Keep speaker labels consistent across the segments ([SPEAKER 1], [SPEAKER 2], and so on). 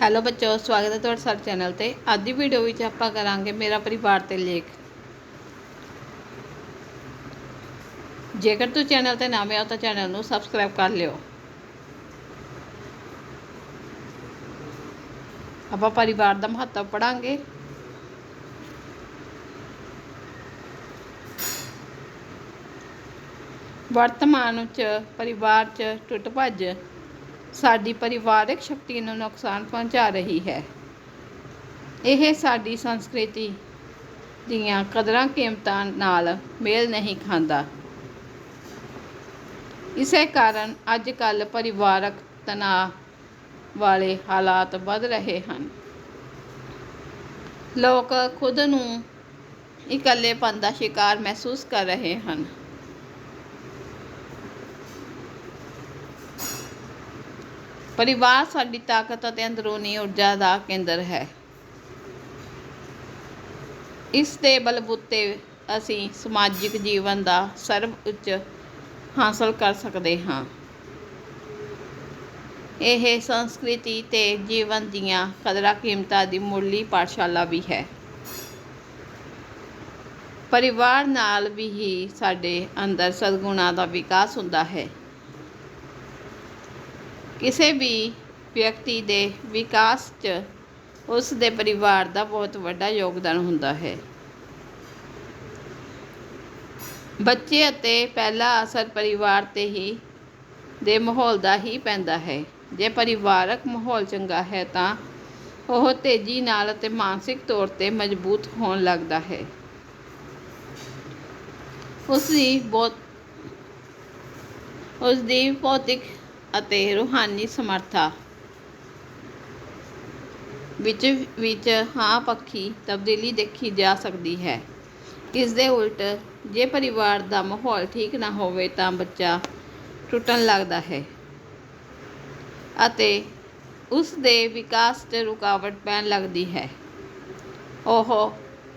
[SPEAKER 1] Hello ਬੱਚੋ, ਸਵਾਗਤ ਹੈ ਤੁਹਾਡਾ ਸਾਡੇ ਚੈਨਲ ਤੇ। ਅੱਜ ਦੀ ਵੀਡੀਓ ਵਿੱਚ ਆਪਾਂ ਕਰਾਂਗੇ ਮੇਰਾ ਪਰਿਵਾਰ ਤੇ ਲੇਖ। ਜੇਕਰ ਤੁਸੀਂ ਚੈਨਲ ਤੇ ਨਵੇਂ ਹੋ ਤਾਂ ਚੈਨਲ ਨੂੰ ਸਬਸਕ੍ਰਾਈਬ ਕਰ ਲਿਓ। ਆਪਾਂ ਪਰਿਵਾਰ ਦਾ ਮਹੱਤਵ ਪੜਾਂਗੇ ਵਰਤਮਾਨ ਵਿੱਚ ਪਰਿਵਾਰ 'ਚ, ਟੁੱਟ ਭੱਜ। ਸਾਡੀ ਪਰਿਵਾਰਕ ਸ਼ਕਤੀ ਨੂੰ ਨੁਕਸਾਨ ਪਹੁੰਚਾ ਰਹੀ ਹੈ। ਇਹ ਸਾਡੀ ਸੰਸਕ੍ਰਿਤੀ ਦੀਆਂ ਕਦਰਾਂ ਕੀਮਤਾਂ ਨਾਲ ਮੇਲ ਨਹੀਂ ਖਾਂਦਾ। ਇਸੇ ਕਾਰਨ ਅੱਜ ਕੱਲ ਪਰਿਵਾਰਕ ਤਣਾਅ ਵਾਲੇ ਹਾਲਾਤ ਵੱਧ ਰਹੇ ਹਨ। ਲੋਕ ਖੁਦ ਨੂੰ ਇਕੱਲੇਪਨ ਦਾ ਸ਼ਿਕਾਰ ਮਹਿਸੂਸ ਕਰ ਰਹੇ ਹਨ। ਪਰਿਵਾਰ ਸਾਡੀ ਤਾਕਤ ਅਤੇ ਅੰਦਰੂਨੀ ਊਰਜਾ ਦਾ ਕੇਂਦਰ ਹੈ। ਇਸ ਦੇ ਬਲਬੂਤੇ ਅਸੀਂ ਸਮਾਜਿਕ ਜੀਵਨ ਦਾ ਸਰਵ ਉੱਚ ਹਾਸਲ ਕਰ ਸਕਦੇ ਹਾਂ। ਇਹ ਸੰਸਕ੍ਰਿਤੀ ਤੇ ਜੀਵਨ ਦੀਆਂ ਕਦਰਾਂ ਕੀਮਤਾਂ ਦੀ ਮੁੱਢਲੀ ਪਾਠਸ਼ਾਲਾ ਵੀ ਹੈ। ਪਰਿਵਾਰ ਨਾਲ ਵੀ ਹੀ ਸਾਡੇ ਅੰਦਰ ਸਦਗੁਣਾਂ ਦਾ ਵਿਕਾਸ ਹੁੰਦਾ ਹੈ। ਕਿਸੇ ਵੀ ਵਿਅਕਤੀ ਦੇ ਵਿਕਾਸ 'ਚ ਉਸ ਦੇ ਪਰਿਵਾਰ ਦਾ ਬਹੁਤ ਵੱਡਾ ਯੋਗਦਾਨ ਹੁੰਦਾ ਹੈ। ਬੱਚੇ ਅਤੇ ਪਹਿਲਾ ਅਸਰ ਪਰਿਵਾਰ ਤੇ ਹੀ, ਦੇ ਮਾਹੌਲ ਦਾ ਹੀ ਪੈਂਦਾ ਹੈ। ਜੇ ਪਰਿਵਾਰਕ ਮਾਹੌਲ ਚੰਗਾ ਹੈ ਤਾਂ ਉਹ ਤੇਜ਼ੀ ਨਾਲ ਅਤੇ ਮਾਨਸਿਕ ਤੌਰ ਤੇ ਮਜ਼ਬੂਤ ਹੋਣ ਲੱਗਦਾ ਹੈ। ਉਸ ਦੀ ਬਹੁਤ ਉਸ ਦੀ ਭੌਤਿਕ ਅਤੇ ਰੂਹਾਨੀ ਸਮਰੱਥਾ। ਵਿੱਚ ਵਿੱਚ ਹਾਂ ਪੱਖੀ ਤਬਦੀਲੀ ਦੇਖੀ ਜਾ ਸਕਦੀ ਹੈ। ਇਸ ਦੇ ਉਲਟ, ਜੇ ਪਰਿਵਾਰ ਦਾ ਮਾਹੌਲ ਠੀਕ ਨਾ ਹੋਵੇ ਤਾਂ ਬੱਚਾ ਟੁੱਟਣ ਲੱਗਦਾ ਹੈ ਅਤੇ ਉਸ ਦੇ ਵਿਕਾਸ 'ਚ ਰੁਕਾਵਟ ਪੈਣ ਲੱਗਦੀ ਹੈ। ਉਹ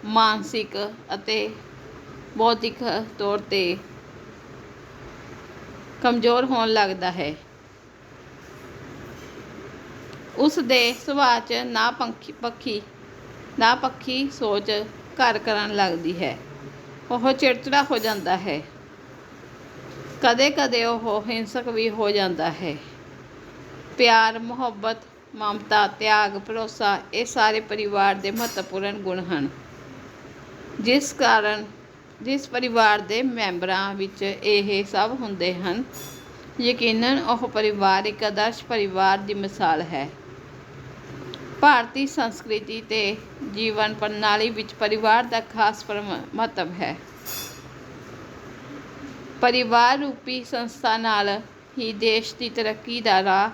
[SPEAKER 1] ਮਾਨਸਿਕ ਅਤੇ ਬੌਧਿਕ ਤੌਰ ਤੇ ਕਮਜ਼ੋਰ ਹੋਣ ਲੱਗਦਾ ਹੈ। ਉਸ ਦੇ ਸੁਭਾਅ 'ਚ ਨਾ ਪੰਖੀ ਪੱਖੀ, ਨਾ ਪੱਖੀ ਸੋਚ ਘਰ ਕਰਨ ਲੱਗਦੀ ਹੈ। ਉਹ ਚਿੜਚਿੜਾ ਹੋ ਜਾਂਦਾ ਹੈ। ਕਦੇ-ਕਦੇ ਉਹ ਹਿੰਸਕ ਵੀ ਹੋ ਜਾਂਦਾ ਹੈ। ਪਿਆਰ, ਮੁਹੱਬਤ, ਮਮਤਾ, ਤਿਆਗ, ਭਰੋਸਾ ਇਹ ਸਾਰੇ ਪਰਿਵਾਰ ਦੇ ਮਹੱਤਵਪੂਰਨ ਗੁਣ ਹਨ। ਜਿਸ ਕਾਰਨ ਜਿਸ ਪਰਿਵਾਰ ਦੇ ਮੈਂਬਰਾਂ ਵਿੱਚ ਇਹ ਸਭ ਹੁੰਦੇ ਹਨ, ਯਕੀਨਨ ਉਹ ਪਰਿਵਾਰ ਇੱਕ ਆਦਰਸ਼ ਪਰਿਵਾਰ ਦੀ ਮਿਸਾਲ ਹੈ। ਭਾਰਤੀ ਸੰਸਕ੍ਰਿਤੀ ਤੇ ਜੀਵਨ ਪ੍ਰਣਾਲੀ ਵਿੱਚ ਪਰਿਵਾਰ ਦਾ ਖਾਸ ਪਰਮ- ਮਹੱਤਵ ਹੈ। ਪਰਿਵਾਰ ਰੂਪੀ ਸੰਸਥਾ ਨਾਲ ਹੀ ਦੇਸ਼ ਦੀ ਤਰੱਕੀ ਦਾ ਰਾਹ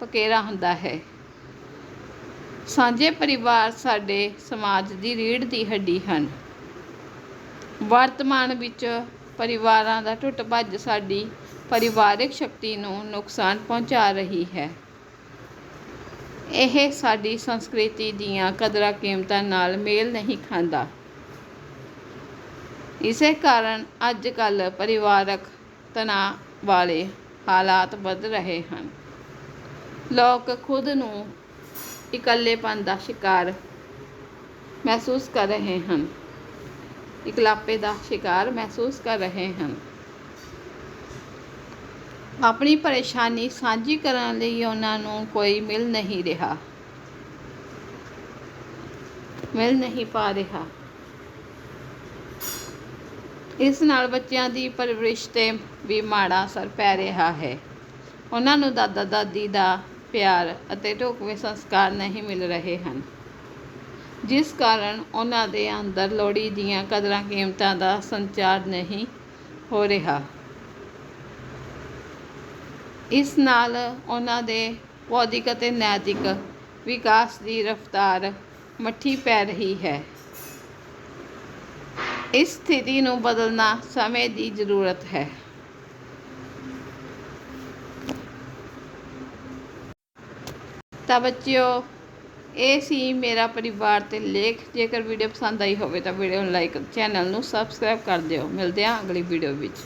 [SPEAKER 1] ਪਕੇਰਾ ਹੁੰਦਾ ਹੈ। ਸਾਂਝੇ ਪਰਿਵਾਰ ਸਾਡੇ ਸਮਾਜ ਦੀ ਰੀੜ੍ਹ ਦੀ ਹੱਡੀ ਹਨ। ਵਰਤਮਾਨ ਵਿੱਚ ਪਰਿਵਾਰਾਂ ਦਾ ਟੁੱਟ ਭੱਜ ਸਾਡੀ ਪਰਿਵਾਰਕ ਸ਼ਕਤੀ ਨੂੰ ਨੁਕਸਾਨ ਪਹੁੰਚਾ ਰਹੀ ਹੈ। ਇਹ ਸਾਡੀ ਸੰਸਕ੍ਰਿਤੀ ਦੀਆਂ ਕਦਰਾਂ ਕੀਮਤਾਂ ਨਾਲ ਮੇਲ ਨਹੀਂ ਖਾਂਦਾ। ਇਸੇ ਕਾਰਨ ਅੱਜ ਕੱਲ ਪਰਿਵਾਰਕ ਤਣਾਅ ਵਾਲੇ ਹਾਲਾਤ ਵੱਧ ਰਹੇ ਹਨ। ਲੋਕ ਖੁਦ ਨੂੰ ਇਕੱਲੇਪਨ ਦਾ ਸ਼ਿਕਾਰ ਮਹਿਸੂਸ ਕਰ ਰਹੇ ਹਨ। ਇਕਲਾਪੇ ਦਾ ਸ਼ਿਕਾਰ ਮਹਿਸੂਸ ਕਰ ਰਹੇ ਹਨ। ਆਪਣੀ ਪਰੇਸ਼ਾਨੀ ਸਾਂਝੀ ਕਰਨ ਲਈ ਉਹਨਾਂ ਨੂੰ ਕੋਈ ਮਿਲ ਨਹੀਂ ਰਿਹਾ। ਮਿਲ ਨਹੀਂ ਪਾ ਰਿਹਾ। ਇਸ ਨਾਲ ਬੱਚਿਆਂ ਦੀ ਪਰਵਰਿਸ਼ ਤੇ ਵੀ ਮਾੜਾ ਅਸਰ ਪੈ ਰਿਹਾ ਹੈ। ਉਹਨਾਂ ਨੂੰ ਦਾਦਾ ਦਾਦੀ ਦਾ ਪਿਆਰ ਅਤੇ ਢੁਕਵੇਂ ਸੰਸਕਾਰ ਨਹੀਂ ਮਿਲ ਰਹੇ ਹਨ। ਜਿਸ ਕਾਰਨ ਉਹਨਾਂ ਦੇ ਅੰਦਰ ਲੋੜੀ ਦੀਆਂ ਕਦਰਾਂ ਕੀਮਤਾਂ ਦਾ ਸੰਚਾਰ ਨਹੀਂ ਹੋ ਰਿਹਾ। ਇਸ ਨਾਲ ਉਹਨਾਂ ਦੇ ਬੌਧਿਕ ਅਤੇ ਨੈਤਿਕ ਵਿਕਾਸ ਦੀ ਰਫ਼ਤਾਰ ਮੱਠੀ ਪੈ ਰਹੀ ਹੈ। ਇਸ ਸਥਿਤੀ ਨੂੰ ਬਦਲਣਾ ਸਮੇਂ ਦੀ ਜ਼ਰੂਰਤ ਹੈ। ਤਾਂ ਬੱਚਿਓ, ਇਹ ਸੀ ਮੇਰਾ ਪਰਿਵਾਰ ਤੇ ਲੇਖ। ਜੇਕਰ ਵੀਡੀਓ ਪਸੰਦ ਆਈ ਹੋਵੇ ਤਾਂ ਵੀਡੀਓ ਨੂੰ ਲਾਈਕ, ਚੈਨਲ ਨੂੰ ਸਬਸਕ੍ਰਾਈਬ ਕਰ ਦਿਓ। ਮਿਲਦੇ ਹਾਂ ਅਗਲੀ ਵੀਡੀਓ ਵਿੱਚ।